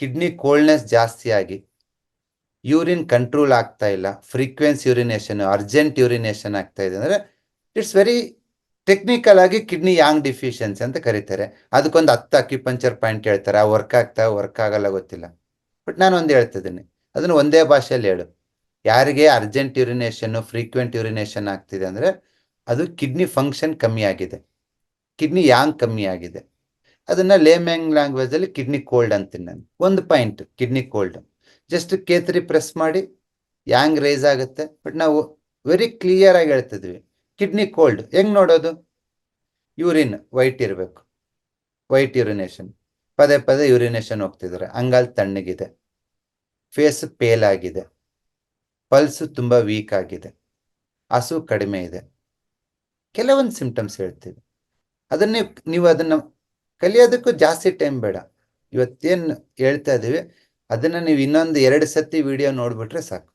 Kidney coldness ಜಾಸ್ತಿಯಾಗಿ urine control ಆಗ್ತಾ ಇಲ್ಲ ಫ್ರೀಕ್ವೆನ್ಸ್ ಯೂರಿನೇಷನ್ ಅರ್ಜೆಂಟ್ ಯೂರಿನೇಷನ್ ಆಗ್ತಾ ಇದೆ ಅಂದರೆ ಇಟ್ಸ್ ವೆರಿ ಟೆಕ್ನಿಕಲ್ ಆಗಿ ಕಿಡ್ನಿ ಯಾಂಗ್ ಡಿಫಿಷಿಯನ್ಸಿ ಅಂತ ಕರೀತಾರೆ. ಅದಕ್ಕೊಂದು ಹತ್ತು ಅಕ್ಯುಪಂಚರ್ ಪಾಯಿಂಟ್ ಹೇಳ್ತಾರೆ, ಆ ವರ್ಕ್ ಆಗ್ತಾ ವರ್ಕ್ ಆಗಲ್ಲ ಗೊತ್ತಿಲ್ಲ. ಬಟ್ ನಾನು ಒಂದು ಹೇಳ್ತಿದ್ದೀನಿ ಅದನ್ನು ಒಂದೇ ಭಾಷೆಯಲ್ಲಿ ಹೇಳು. ಯಾರಿಗೆ ಅರ್ಜೆಂಟ್ ಯೂರಿನೇಷನ್ ಫ್ರೀಕ್ವೆಂಟ್ ಯೂರಿನೇಷನ್ ಆಗ್ತಿದೆ ಅಂದರೆ ಅದು ಕಿಡ್ನಿ ಫಂಕ್ಷನ್ ಕಮ್ಮಿ ಆಗಿದೆ. ಕಿಡ್ನಿ ಯಾಂಗ್ ಕಮ್ಮಿ ಆಗಿದೆ. ಅದನ್ನ ಲೇಮ್ಯಾಂಗ್ ಲ್ಯಾಂಗ್ವೇಜ್ ಅಲ್ಲಿ ಕಿಡ್ನಿ ಕೋಲ್ಡ್ ಅಂತೀನಿ ನಾನು. ಒಂದು ಪಾಯಿಂಟ್ ಕಿಡ್ನಿ ಕೋಲ್ಡ್. ಜಸ್ಟ್ ಕೇತರಿ ಪ್ರೆಸ್ ಮಾಡಿ ಯಾಂಗ್ ರೈಸ್ ಆಗುತ್ತೆ? ಬಟ್ ನಾವು ವೆರಿ ಕ್ಲಿಯರ್ ಆಗಿ ಹೇಳ್ತಿದ್ವಿ, ಕಿಡ್ನಿ ಕೋಲ್ಡ್, ಹೆಂಗ್ ನೋಡೋದು? ಯೂರಿನ್ ವೈಟ್ ಇರಬೇಕು. ವೈಟ್ ಯೂರಿನೇಷನ್ ಪದೇ ಪದೇ ಯೂರಿನೇಷನ್ ಹೋಗ್ತಿದ್ದಾರೆ ಅಂಗಾಲ್ ತಣ್ಣಗಿದೆ. ಫೇಸ್ ಪೇಲ್ ಆಗಿದೆ. ಪಲ್ಸ್ ತುಂಬ ವೀಕ್ ಆಗಿದೆ. ಹಸು ಕಡಿಮೆ ಇದೆ. ಕೆಲವೊಂದು ಸಿಂಪ್ಟಮ್ಸ್ ಹೇಳ್ತೀವಿ. ಅದನ್ನೇ ನೀವು ಅದನ್ನ ಕಲಿಯೋದಕ್ಕೂ ಜಾಸ್ತಿ ಟೈಮ್ ಬೇಡ. ಇವತ್ತೇನು ಹೇಳ್ತಾ ಇದ್ದೀವಿ ಅದನ್ನು ನೀವು ಇನ್ನೊಂದು ಎರಡು ಸತಿ ವಿಡಿಯೋ ನೋಡಿಬಿಟ್ರೆ ಸಾಕು.